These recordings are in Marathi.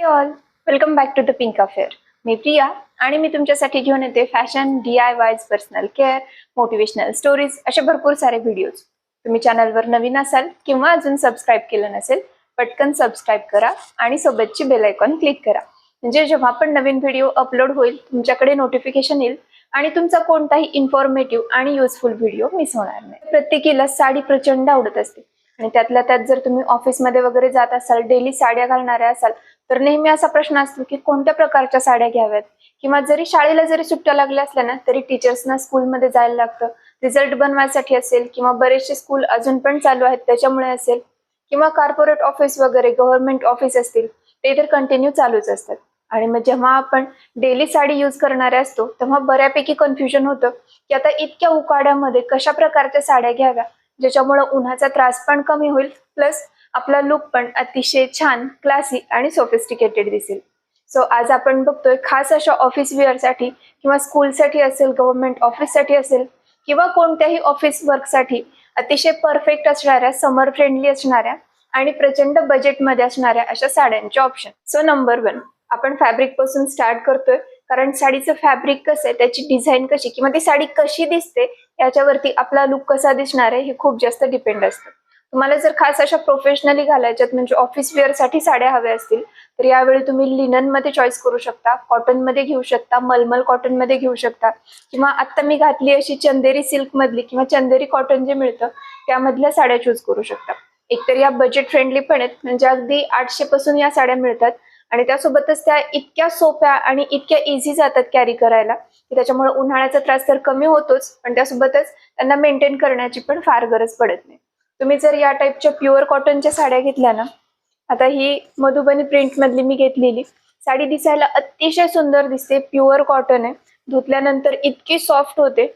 Hey all welcome back to the pink affair मी प्रिया आणि मी तुमच्यासाठी घेऊन येते fashion D I Ys personal care motivational stories असे भरपूर सारे व्हिडिओज तुम्ही चॅनलवर नवीन असाल किंवा अजून सबस्क्राईब केलं नसेल पटकन सबस्क्राईब करा आणि सोबतची बेल आयकॉन क्लिक करा. म्हणजे जेव्हा पण नवीन व्हिडिओ अपलोड होईल तुमच्याकडे नोटिफिकेशन येईल आणि तुमचा कोणताही इन्फॉर्मेटिव्ह आणि युजफुल व्हिडिओ मिस होणार नाही. प्रत्येकीला साडी प्रचंड आवडत असते. आणि त्यातल्या त्यात जर तुम्ही ऑफिसमध्ये वगैरे जात असाल डेली साड्या घालणाऱ्या असाल तर नेहमी असा प्रश्न असतो की कोणत्या प्रकारच्या साड्या घ्याव्यात? किंवा जरी शाळेला जरी सुट्ट्या लागल्या असल्या ना तरी टीचर्सना स्कूलमध्ये जायला लागतं. रिझल्ट बनवायसाठी असेल किंवा बरेचसे स्कूल अजून पण चालू आहेत त्याच्यामुळे असेल. किंवा कॉर्पोरेट ऑफिस वगैरे गव्हर्नमेंट ऑफिस असतील ते तर कंटिन्यू चालूच असतात. आणि मग जेव्हा आपण डेली साडी यूज करणारे असतो तेव्हा बऱ्यापैकी कन्फ्युजन होतं की आता इतक्या उकाड्यामध्ये कशा प्रकारच्या साड्या घ्याव्या? ज्याच्यामुळे उन्हाचा त्रास पण कमी होईल प्लस आपला लुक पण अतिशय छान क्लासी आणि सोफिस्टिकेटेड दिसेल. सो आज आपण बघतोय खास अशा ऑफिस वेअरसाठी किंवा स्कूलसाठी असेल गव्हर्नमेंट ऑफिससाठी असेल किंवा कोणत्याही ऑफिस वर्कसाठी अतिशय परफेक्ट असणाऱ्या समर फ्रेंडली असणाऱ्या आणि प्रचंड बजेटमध्ये असणाऱ्या अशा साड्यांचे ऑप्शन सो नंबर वन आपण फॅब्रिकपासून स्टार्ट करतोय. कारण साडीचं फॅब्रिक कसं आहे त्याची डिझाईन कशी किंवा ती साडी कशी दिसते याच्यावरती आपला लुक कसा दिसणार आहे हे खूप जास्त डिपेंड असतं. तुम्हाला जर खास अशा प्रोफेशनली घालायच्यात म्हणजे ऑफिस वेअरसाठी साड्या हव्या असतील तर यावेळी तुम्ही लिननमध्ये चॉईस करू शकता कॉटनमध्ये घेऊ शकता मलमल कॉटनमध्ये घेऊ शकता. किंवा आत्ता मी घातली अशी चंदेरी सिल्कमधली किंवा चंदेरी कॉटन जे मिळतं त्यामधल्या साड्या चूज करू शकता. एकतर या बजेट फ्रेंडली पण आहेत म्हणजे अगदी आठशे पासून या साड्या मिळतात. आणि त्यासोबतच त्या इतक्या सोप्या आणि इतक्या इझी जातात कॅरी करायला की त्याच्यामुळे उन्हाळ्याचा त्रास तर कमी होतोच पण त्यासोबतच त्यांना मेंटेन करण्याची पण फार गरज पडत नाही. तुम्ही जर या टाईपच्या प्युअर कॉटनच्या साड्या घेतल्या ना आता ही मधुबनी प्रिंट मधली मी घेतलेली साडी दिसायला अतिशय सुंदर दिसते प्युअर कॉटन आहे. धुतल्यानंतर इतकी सॉफ्ट होते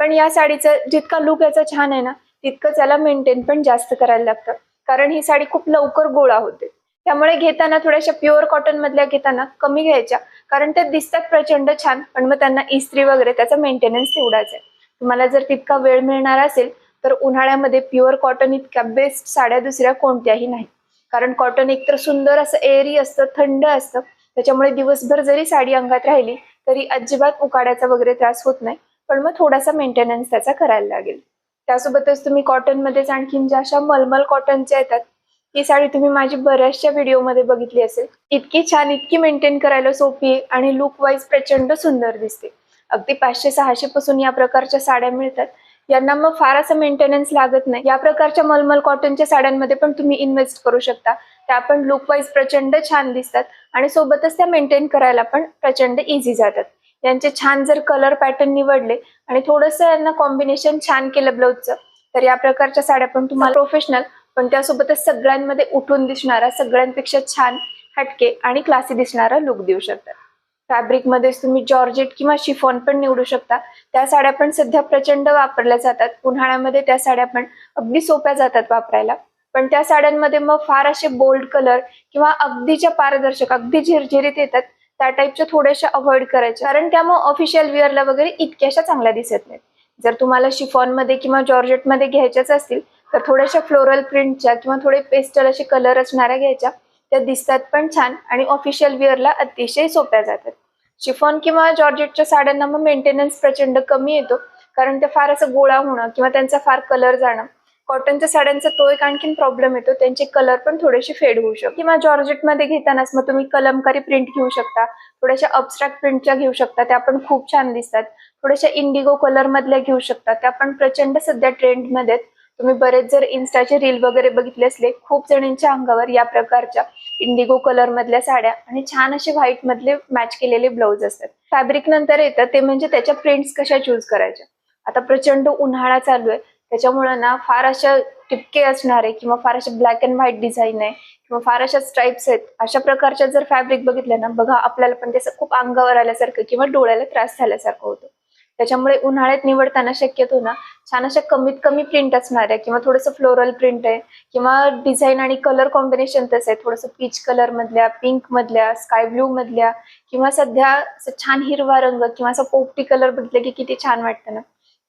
पण या साडीचा जितका लुक याचा छान आहे ना तितकं त्याला मेंटेन पण जास्त करायला लागतं. कारण ही साडी खूप लवकर गोळा होते. त्यामुळे घेताना थोड्याशा प्युअर कॉटन मधल्या घेताना कमी घ्यायच्या. कारण त्या दिसतात प्रचंड छान पण मग त्यांना इस्त्री वगैरे त्याचा मेंटेनन्स तेवढाच आहे. तुम्हाला जर तितका वेळ मिळणार असेल तर उन्हाळ्यामध्ये प्युअर कॉटन इतक्या बेस्ट साड्या दुसऱ्या कोणत्याही नाही कारण कॉटन एकतर सुंदर असं एअरी असतं थंड असतं. त्याच्यामुळे दिवसभर जरी साडी अंगात राहिली तरी अजिबात उकाड्याचा वगैरे त्रास होत नाही. पण मग थोडासा मेंटेनन्स त्याचा करायला लागेल. त्यासोबतच तुम्ही कॉटनमध्येच आणखीन ज्या अशा मलमल कॉटनच्या येतात ही साडी तुम्ही माझी बऱ्याचशा व्हिडिओमध्ये बघितली असेल. इतकी छान इतकी मेंटेन करायला सोपी आहे आणि लुक वाईज प्रचंड सुंदर दिसते. अगदी पाचशे सहाशे पासून या प्रकारच्या साड्या मिळतात. यांना मग फार असं मेंटेनन्स लागत नाही. या प्रकारच्या मलमल कॉटनच्या साड्यांमध्ये पण तुम्ही इन्व्हेस्ट करू शकता. त्या पण लुक वाईज प्रचंड छान दिसतात आणि सोबतच त्या मेंटेन करायला पण प्रचंड इझी जातात. यांचे छान जर कलर पॅटर्न निवडले आणि थोडंसं यांना कॉम्बिनेशन छान केलं ब्लाऊजचं तर या प्रकारच्या साड्या पण तुम्हाला प्रोफेशनल पण त्यासोबतच सगळ्यांमध्ये उठून दिसणारा सगळ्यांपेक्षा छान हटके आणि क्लासी दिसणारा लुक देऊ शकतात. फॅब्रिकमध्ये तुम्ही जॉर्जेट किंवा शिफॉन पण निवडू शकता. त्या साड्या पण सध्या प्रचंड वापरल्या जातात. उन्हाळ्यामध्ये त्या साड्या पण अगदी सोप्या जातात वापरायला. पण त्या साड्यांमध्ये मग फार असे बोल्ड कलर किंवा अगदीच्या पारदर्शक अगदी झिरझिरीत येतात. त्या टाईपच्या थोड्याशा अवॉइड करायच्या कारण त्यामुळे ऑफिशियल वेअरला वगैरे इतक्याशा चांगल्या दिसत नाहीत. जर तुम्हाला शिफॉनमध्ये किंवा जॉर्जेटमध्ये घ्यायच्याच असतील तर थोड्याशा फ्लोरल प्रिंटच्या किंवा थोडे पेस्टल असे कलर असणाऱ्या घ्यायच्या. त्या दिसतात पण छान आणि ऑफिशियल वेअरला अतिशय सोप्या जातात. शिफॉन किंवा जॉर्जेटच्या साड्यांना मग मेंटेनन्स प्रचंड कमी येतो. कारण ते फार असं गोळा होणं किंवा त्यांचा फार कलर जाणं कॉटनच्या साड्यांचा तो एक आणखीन प्रॉब्लेम येतो. त्यांचे कलर पण थोडेसे फेड होऊ शकतो किंवा जॉर्जेटमध्ये घेतानाच मग तुम्ही कलमकारी प्रिंट घेऊ शकता. थोड्याशा अबस्ट्रॅक्ट प्रिंटच्या घेऊ शकता. त्या पण खूप छान दिसतात. थोड्याशा इंडिगो कलर मधल्या घेऊ शकता. त्या पण प्रचंड सध्या ट्रेंडमध्ये आहेत. तुम्ही बरेच जर इन्स्टाचे रील वगैरे बघितले असले खूप जणांच्या अंगावर या प्रकारच्या इंडिगो कलर मधल्या साड्या आणि छान असे व्हाईट मधले मॅच केलेले ब्लाऊज असतात. फॅब्रिक नंतर येतं ते म्हणजे त्याच्या प्रिंट्स कशा चूज करायच्या? आता प्रचंड उन्हाळा चालू आहे त्याच्यामुळे ना फार अशा टिपके असणारे किंवा फार अशा ब्लॅक अँड व्हाईट डिझाईन आहे किंवा फार अशा स्ट्राईप्स आहेत अशा प्रकारच्या जर फॅब्रिक बघितलं ना बघा आपल्याला पण त्याचं खूप अंगावर आल्यासारखं किंवा डोळ्याला त्रास झाल्यासारखं होतं. त्याच्यामुळे उन्हाळ्यात निवडताना शक्यतो ना छान अशा कमीत कमी प्रिंट असणार आहे. किंवा थोडंसं फ्लोरल प्रिंट आहे. किंवा डिझाईन आणि कलर कॉम्बिनेशन तसं आहे. थोडंसं पीच कलर मधल्या पिंक मधल्या स्काय ब्ल्यू मधल्या किंवा सध्या असं छान हिरवा रंग किंवा असं पोपटी कलर बघितलं की किती छान वाटतं ना.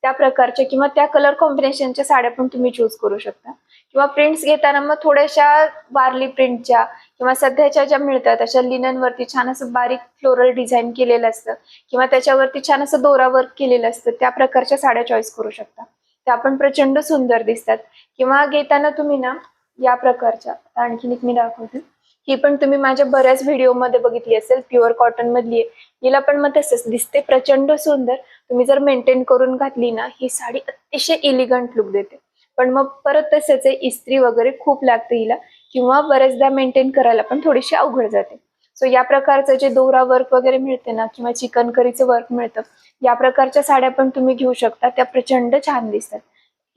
त्या प्रकारच्या किंवा त्या कलर कॉम्बिनेशनच्या साड्या पण तुम्ही चूज करू शकता. किंवा प्रिंट्स घेताना मग थोड्याशा वारली प्रिंटच्या किंवा सध्याच्या ज्या मिळतात अशा लिननवरती छान असं बारीक फ्लोरल डिझाईन केलेलं असतं. किंवा त्याच्यावरती छान असं दोरा वर्क केलेलं असतं त्या प्रकारच्या साड्या चॉईस करू शकता. त्या पण प्रचंड सुंदर दिसतात. किंवा घेताना तुम्ही ना या प्रकारच्या आणखीन एक मी दाखवते. ही पण तुम्ही माझ्या बऱ्याच व्हिडिओमध्ये बघितली असेल प्युअर कॉटन मधली आहे. हिला पण मग तसंच दिसते प्रचंड सुंदर. तुम्ही जर मेंटेन करून घातली ना ही साडी अतिशय इलिगंट लुक देते. पण मग परत तसंच आहे इस्त्री वगैरे खूप लागते हिला. किंवा बऱ्याचदा मेंटेन करायला पण थोडीशी अवघड जाते. सो या प्रकारचं जे दोरा वर्क वगैरे मिळते ना किंवा चिकनकरीचं वर्क मिळतं या प्रकारच्या साड्या पण तुम्ही घेऊ शकता. त्या प्रचंड छान दिसतात.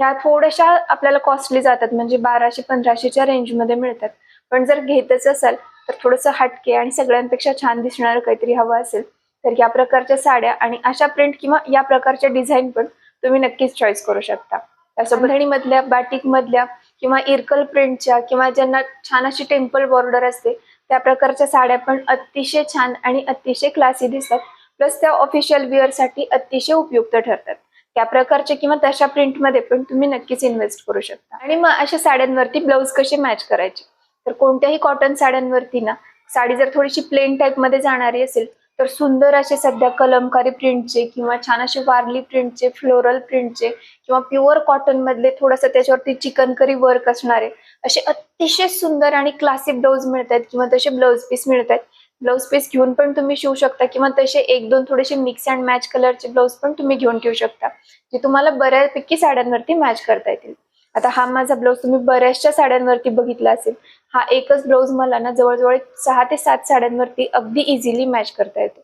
ह्या थोड्याशा आपल्याला कॉस्टली जातात म्हणजे बाराशे पंधराशेच्या रेंजमध्ये मिळतात. पण जर घेतच असाल तर थोडंसं हटके आणि सगळ्यांपेक्षा छान दिसणारं काहीतरी हवं असेल तर या प्रकारच्या साड्या आणि अशा प्रिंट किंवा या प्रकारच्या डिझाईन पण तुम्ही नक्कीच चॉईस करू शकता. त्यासोबत मधल्या मधल्या किंवा इरकल प्रिंटच्या किंवा ज्यांना छान अशी टेम्पल बॉर्डर असते त्या प्रकारच्या साड्या पण अतिशय छान आणि अतिशय क्लासी दिसतात. प्लस त्या ऑफिशियल वेअरसाठी अतिशय उपयुक्त ठरतात. त्या प्रकारच्या किंवा तशा प्रिंटमध्ये पण तुम्ही नक्कीच इन्व्हेस्ट करू शकता. आणि मग अशा साड्यांवरती ब्लाऊज कसे मॅच करायचे? तर कोणत्याही कॉटन साड्यांवरती ना साडी जर थोडीशी प्लेन टाईपमध्ये जाणारी असेल तर सुंदर असे सध्या कलमकारी प्रिंटचे किंवा छान असे वारली प्रिंटचे फ्लोरल प्रिंटचे किंवा प्युअर कॉटन मधले थोडंसं त्याच्यावरती चिकनकरी वर्क असणारे असे अतिशय सुंदर आणि क्लासिक ब्लाऊज मिळतात किंवा तसे ब्लाऊज पीस मिळतात ब्लाऊज पीस घेऊन पण तुम्ही शिवू शकता किंवा तसे एक दोन थोडेसे मिक्स अँड मॅच कलरचे ब्लाऊज पण तुम्ही घेऊन ठेवू शकता जे तुम्हाला बऱ्यापैकी साड्यांवरती मॅच करता येतील. आता हा माझा ब्लाऊज तुम्ही बऱ्याचशा साड्यांवरती बघितला असेल. हा एकच ब्लाऊज मला ना जवळजवळ सहा ते सात साड्यांवरती अगदी इझिली मॅच करता येतो.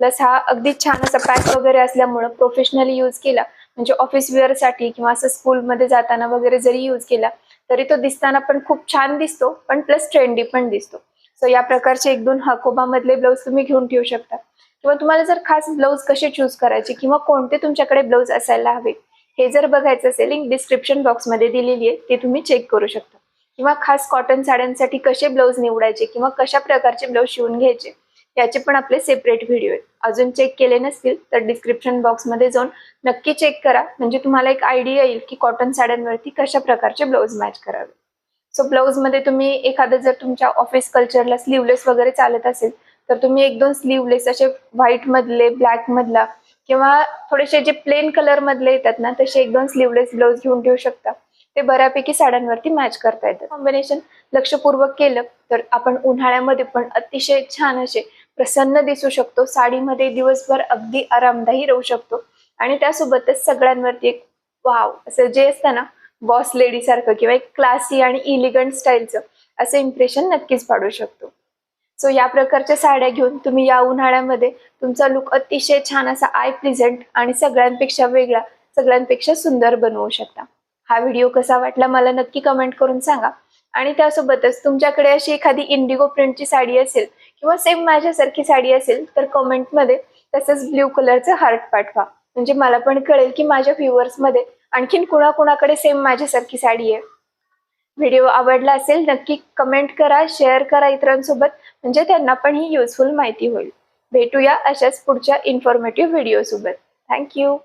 प्लस हा अगदी छान असा पॅक वगैरे असल्यामुळं प्रोफेशनली यूज केला. म्हणजे ऑफिससाठी किंवा असं स्कूलमध्ये जाताना वगैरे जरी यूज केला तरी तो दिसताना पण खूप छान दिसतो पण प्लस ट्रेंडी पण दिसतो. सो या प्रकारचे एक दोन हकोबामधले ब्लाऊज तुम्ही घेऊन ठेवू शकता. किंवा तुम्हाला जर खास ब्लाऊज कसे चूज करायचे किंवा कोणते तुमच्याकडे ब्लाऊज असायला हवे हे जर बघायचं असेल लिंक डिस्क्रिप्शन बॉक्समध्ये दिलेली आहे ते तुम्ही चेक करू शकता. किंवा खास कॉटन साड्यांसाठी कसे ब्लाऊज निवडायचे किंवा कशा प्रकारचे ब्लाऊज शिवून घ्यायचे याचे पण आपले सेपरेट व्हिडिओ आहेत. अजून चेक केले नसतील तर डिस्क्रिप्शन बॉक्समध्ये जाऊन नक्की चेक करा. म्हणजे तुम्हाला एक आयडिया येईल की कॉटन साड्यांवरती कशा प्रकारचे ब्लाऊज मॅच करावे. सो ब्लाऊजमध्ये तुम्ही एखादं जर तुमच्या ऑफिस कल्चरला स्लीवलेस वगैरे चालत असेल तर तुम्ही एक दोन स्लीवलेस असे व्हाईट मधले ब्लॅक मधला किंवा थोडेसे जे प्लेन कलर मधले येतात ना तसे एक दोन स्लीवलेस ब्लाऊज घेऊन ठेवू शकता. ते बऱ्यापैकी साड्यांवरती मॅच करता येतात. कॉम्बिनेशन लक्षपूर्वक केलं तर आपण उन्हाळ्यामध्ये पण अतिशय छान असे प्रसन्न दिसू शकतो. साडीमध्ये दिवसभर अगदी आरामदायी राहू शकतो. आणि त्यासोबतच सगळ्यांवरती एक वाव असं जे असतं ना बॉस लेडी सारखं किंवा एक क्लासी आणि इलिगंट स्टाईलचं असं इम्प्रेशन नक्कीच पाडू शकतो. सो या प्रकारच्या साड्या घेऊन तुम्ही या उन्हाळ्यामध्ये तुमचा लुक अतिशय छान असा आय प्लिझेंट आणि सगळ्यांपेक्षा वेगळा सगळ्यांपेक्षा सुंदर बनवू शकता. हा व्हिडिओ कसा वाटला मला नक्की कमेंट करून सांगा. आणि त्यासोबतच तुमच्याकडे अशी एखादी इंडिगो प्रिंटची साडी असेल किंवा सेम माझ्यासारखी साडी असेल तर कमेंटमध्ये तसंच ब्ल्यू कलरचं हार्ट पाठवा. म्हणजे मला पण कळेल की माझ्या व्ह्युअर्समध्ये आणखीन कुणाकुणाकडे सेम माझ्यासारखी साडी आहे. व्हिडिओ आवडला असेल नक्की कमेंट करा शेअर करा इतरांसोबत. म्हणजे त्यांना पण ही युजफुल माहिती होईल. भेटूया अशाच पुढच्या इन्फॉर्मेटिव्ह व्हिडिओसोबत थँक्यू